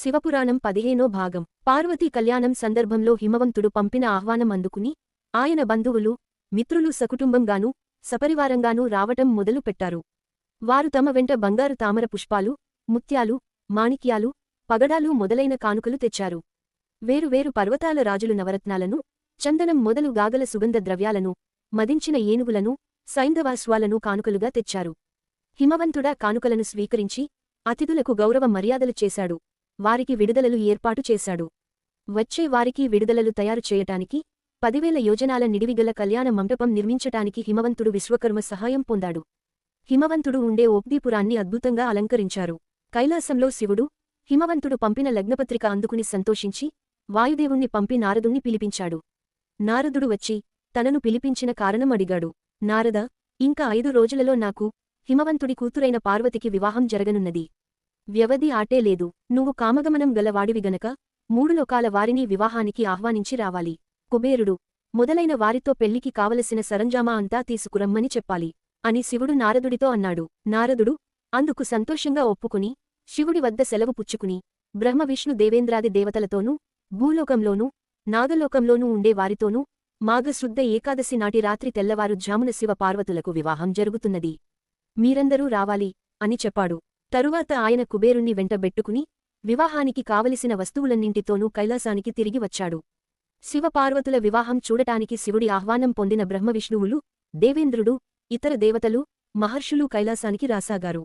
శివపురాణం పదిహేనో భాగం. పార్వతీ కళ్యాణం సందర్భంలో హిమవంతుడు పంపిన ఆహ్వానం అందుకుని ఆయన బంధువులు మిత్రులు సకుటుంబంగానూ సపరివారంగానూ రావటం మొదలు పెట్టారు. వారు తమ వెంట బంగారు తామర పుష్పాలు ముత్యాలు మాణిక్యాలు పగడాలు మొదలైన కానుకలు తెచ్చారు. వేరువేరు పర్వతాల రాజులు నవరత్నాలను చందనం మొదలు గాగల సుగంధ ద్రవ్యాలను మదించిన ఏనుగులను సైంధవాశ్వాలను కానుకలుగా తెచ్చారు. హిమవంతుడా కానుకలను స్వీకరించి అతిథులకు గౌరవ మర్యాదలు చేశాడు. వారికి విడుదలలు ఏర్పాటు చేశాడు. వచ్చే వారికి విడుదలలు తయారు చేయటానికి పదివేల యోజనాల నిడివిగల కళ్యాణ మంటపం నిర్మించటానికి హిమవంతుడు విశ్వకర్మ సహాయం పొందాడు. హిమవంతుడు ఉండే ఓప్దీపురాన్ని అద్భుతంగా అలంకరించారు. కైలాసంలో శివుడు హిమవంతుడు పంపిన లగ్నపత్రిక అందుకుని సంతోషించి వాయుదేవుణ్ణి పంపి నారదుణ్ణి పిలిపించాడు. నారదుడు వచ్చి తనను పిలిపించిన కారణం అడిగాడు. నారద ఇంకా ఐదు రోజులలో నాకు హిమవంతుడి కూతురైన పార్వతికి వివాహం జరగనున్నది. వ్యవధి ఆటే లేదు. నువ్వు కామగమనం గలవాడివి గనక మూడు లోకాల వారిని వివాహానికి ఆహ్వానించి రావాలి. కుబేరుడు మొదలైన వారితో పెళ్ళికి కావలసిన సరంజామా అంతా తీసుకురమ్మని చెప్పాలి అని శివుడు నారదుడితో అన్నాడు. నారదుడు అందుకు సంతోషంగా ఒప్పుకుని శివుడి వద్ద సెలవు పుచ్చుకుని బ్రహ్మవిష్ణు దేవేంద్రాది దేవతలతోనూ భూలోకంలోనూ నాగలోకంలోనూ ఉండే వారితోనూ మాఘశుద్ధ ఏకాదశి నాటి రాత్రి తెల్లవారు జామున శివ పార్వతులకు వివాహం జరుగుతున్నది. మీరందరూ రావాలి అని చెప్పాడు. తరువాత ఆయన కుబేరుణ్ణి వెంటబెట్టుకుని వివాహానికి కావలసిన వస్తువులన్నింటితోనూ కైలాసానికి తిరిగి వచ్చాడు. శివపార్వతుల వివాహం చూడటానికి శివుడి ఆహ్వానం పొందిన బ్రహ్మవిష్ణువులు దేవేంద్రుడు ఇతర దేవతలు మహర్షులు కైలాసానికి రాసాగారు.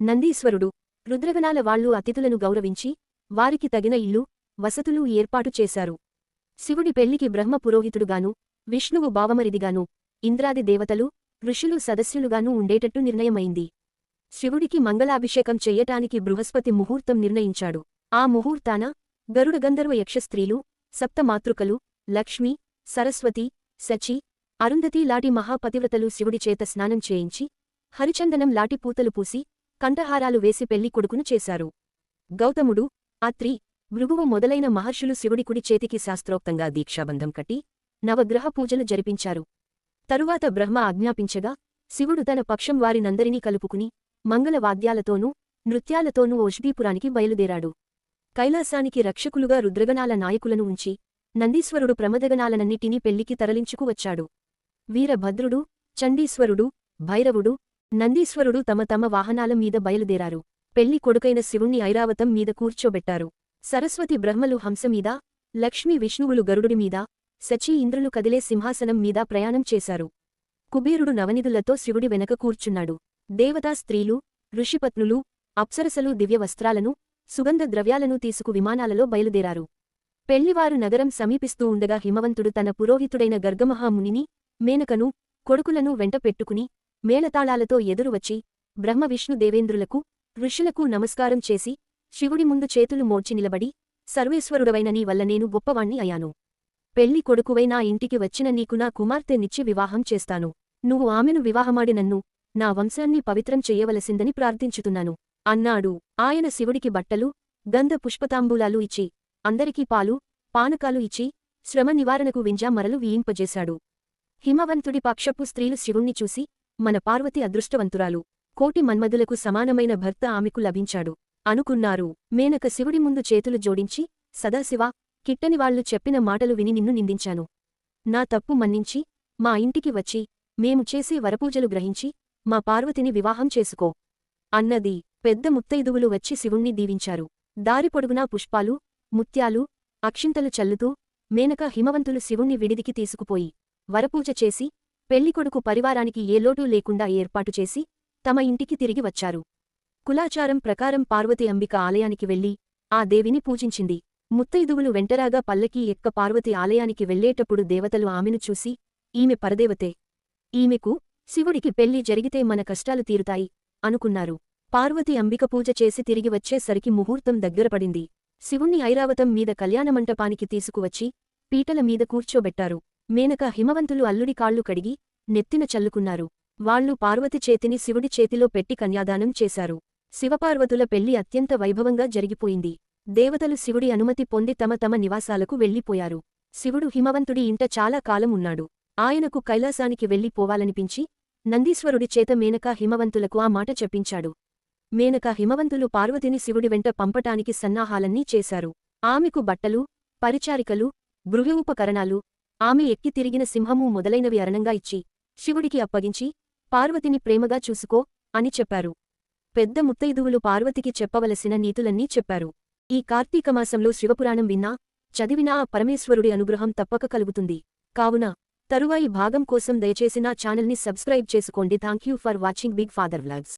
నందీశ్వరుడు రుద్రగణాల వాళ్ళు అతిథులను గౌరవించి వారికి తగిన ఇల్లు వసతులు ఏర్పాటు చేశారు. శివుడి పెళ్ళికి బ్రహ్మ పురోహితుడుగాను విష్ణువు బావమరిదిగాను ఇంద్రాది దేవతలు ఋషులు సదస్యులుగానూ ఉండేటట్టు నిర్ణయమైంది. శివుడికి మంగళాభిషేకం చెయ్యటానికి బృహస్పతి ముహూర్తం నిర్ణయించాడు. ఆ ముహూర్తాన గరుడ గంధర్వ యక్షస్త్రీలు సప్తమాతృకలు లక్ష్మి సరస్వతి సచి అరుంధతి లాటి మహాపతివ్రతలు శివుడి చేత స్నానం చేయించి హరిచందనం లాటి పూతలు పూసి కంఠహారాలు వేసి పెళ్ళి కొడుకును చేశారు. గౌతముడు అత్రి భృగువు మొదలైన మహర్షులు శివుడి కుడి చేతికి శాస్త్రోక్తంగా దీక్షాబంధం కట్టి నవగ్రహ పూజలు జరిపించారు. తరువాత బ్రహ్మ ఆజ్ఞాపించగా శివుడు తన పక్షం వారినందరినీ కలుపుకుని మంగళవాద్యాలతోనూ నృత్యాలతోనూ ఓష్డీపురానికి బయలుదేరాడు. కైలాసానికి రక్షకులుగా రుద్రగణాల నాయకులను ఉంచి నందీశ్వరుడు ప్రమదగణాలనన్నిటినీ పెళ్ళికి తరలించుకువచ్చాడు వీరభద్రుడు చండీశ్వరుడు భైరవుడు నందీశ్వరుడు తమ తమ వాహనాల మీద బయలుదేరారు. పెళ్ళి కొడుకైన శివుణ్ణి ఐరావతం మీద కూర్చోబెట్టారు. సరస్వతి బ్రహ్మలు హంసమీద లక్ష్మీ విష్ణువులు గరుడుడి మీద సచీ ఇంద్రులు కదిలే సింహాసనం మీద ప్రయాణం చేశారు. కుబేరుడు నవనిధులతో శివుడి వెనక కూర్చున్నాడు. దేవతా స్త్రీలు ఋషిపత్నులు అప్సరసలు దివ్యవస్త్రాలను సుగంధ ద్రవ్యాలను తీసుకు విమానాలలో బయలుదేరారు. పెళ్ళివారు నగరం సమీపిస్తూ ఉండగా హిమవంతుడు తన పురోహితుడైన గర్గమహామునిని మేనకను కొడుకులను వెంట పెట్టుకుని మేళతాళాలతో ఎదురువచ్చి బ్రహ్మ దేవేంద్రులకు ఋషులకు నమస్కారం చేసి శివుడి ముందు చేతులు మోడ్చి నిలబడి సర్వేశ్వరుడవైన నీ వల్ల నేను గొప్పవాణ్ణి అయాను పెళ్ళి కొడుకువై నా ఇంటికి వచ్చిన నీకు నా కుమార్తెనిచ్చి వివాహం చేస్తాను. నువ్వు ఆమెను వివాహమాడి నన్ను నా వంశాన్ని పవిత్రం చెయ్యవలసిందని ప్రార్థించుతున్నాను. అన్నాడు. ఆయన శివుడికి బట్టలు గంధ పుష్పతాంబూలాలు ఇచ్చి అందరికీ పాలు పానకాలు ఇచ్చి శ్రమ నివారణకు వింజామరలు వీయింపజేశాడు. హిమవంతుడి పక్షపు స్త్రీలు శివుణ్ణి చూసి మన పార్వతి అదృష్టవంతురాలు కోటి మన్మధులకు సమానమైన భర్త ఆమెకు లభించాడు. అనుకున్నారు. మేనక శివుడి ముందు చేతులు జోడించి సదాశివ కిట్టనివాళ్ళు చెప్పిన మాటలు విని నిన్ను నిందించాను. నా తప్పు మన్నించి మా ఇంటికి వచ్చి మేము చేసే వరపూజలు గ్రహించి మా పార్వతిని వివాహం చేసుకో. అన్నది. పెద్ద ముత్తైదువులు వచ్చి శివుణ్ణి దీవించారు. దారి పొడుగునా పుష్పాలు ముత్యాలు అక్షింతలు చల్లుతూ మేనక హిమవంతులు శివుణ్ణి విడిదికి తీసుకుపోయి వరపూజ చేసి పెళ్ళికొడుకు పరివారానికి ఏ లోటూ లేకుండా ఏర్పాటు చేసి తమ ఇంటికి తిరిగి వచ్చారు. కులాచారం ప్రకారం పార్వతి అంబిక ఆలయానికి వెళ్ళి ఆ దేవిని పూజించింది. ముత్తైదువులు వెంటరాగా పల్లకీ ఎక్క పార్వతి ఆలయానికి వెళ్ళేటప్పుడు దేవతలు ఆమెను చూసి ఈమె పరదేవతే. ఈమెకు శివుడికి పెళ్ళి జరిగితే మన కష్టాలు తీరుతాయి అనుకున్నారు. పార్వతి అంబిక పూజ చేసి తిరిగి వచ్చేసరికి ముహూర్తం దగ్గరపడింది శివుణ్ణి ఐరావతం మీద కళ్యాణమంటపానికి తీసుకువచ్చి పీటల మీద కూర్చోబెట్టారు. మేనక హిమవంతులు అల్లుడి కాళ్ళు కడిగి నెత్తిన చల్లుకున్నారు. వాళ్ళు పార్వతి చేతిని శివుడి చేతిలో పెట్టి కన్యాదానం చేశారు. శివపార్వతుల పెళ్ళి అత్యంత వైభవంగా జరిగిపోయింది. దేవతలు శివుడి అనుమతి పొంది తమ తమ నివాసాలకు వెళ్ళిపోయారు శివుడు హిమవంతుడి ఇంట చాలా కాలం ఉన్నాడు. ఆయనకు కైలాసానికి వెళ్ళిపోవాలనిపించి నందీశ్వరుడి చేత మేనకా హిమవంతులకు ఆ మాట చెప్పించాడు. మేనక హిమవంతులు పార్వతిని శివుడి వెంట పంపటానికి సన్నాహాలన్నీ చేశారు. ఆమెకు బట్టలు పరిచారికలు గృహ ఉపకరణాలు ఆమె ఎక్కి తిరిగిన సింహము మొదలైనవి అరణంగా ఇచ్చి శివుడికి అప్పగించి పార్వతిని ప్రేమగా చూసుకో అని చెప్పారు. పెద్ద ముత్తైదువులు పార్వతికి చెప్పవలసిన నీతులన్నీ చెప్పారు. ఈ కార్తీకమాసంలో శివపురాణం విన్నా చదివినా ఆ పరమేశ్వరుడి అనుగ్రహం తప్పక కలుగుతుంది. కావున తరువాయి భాగం కోసం దయచేసి నా ఛానల్ని సబ్స్క్రైబ్ చేసుకోండి. Thank you for watching. Big father vlogs.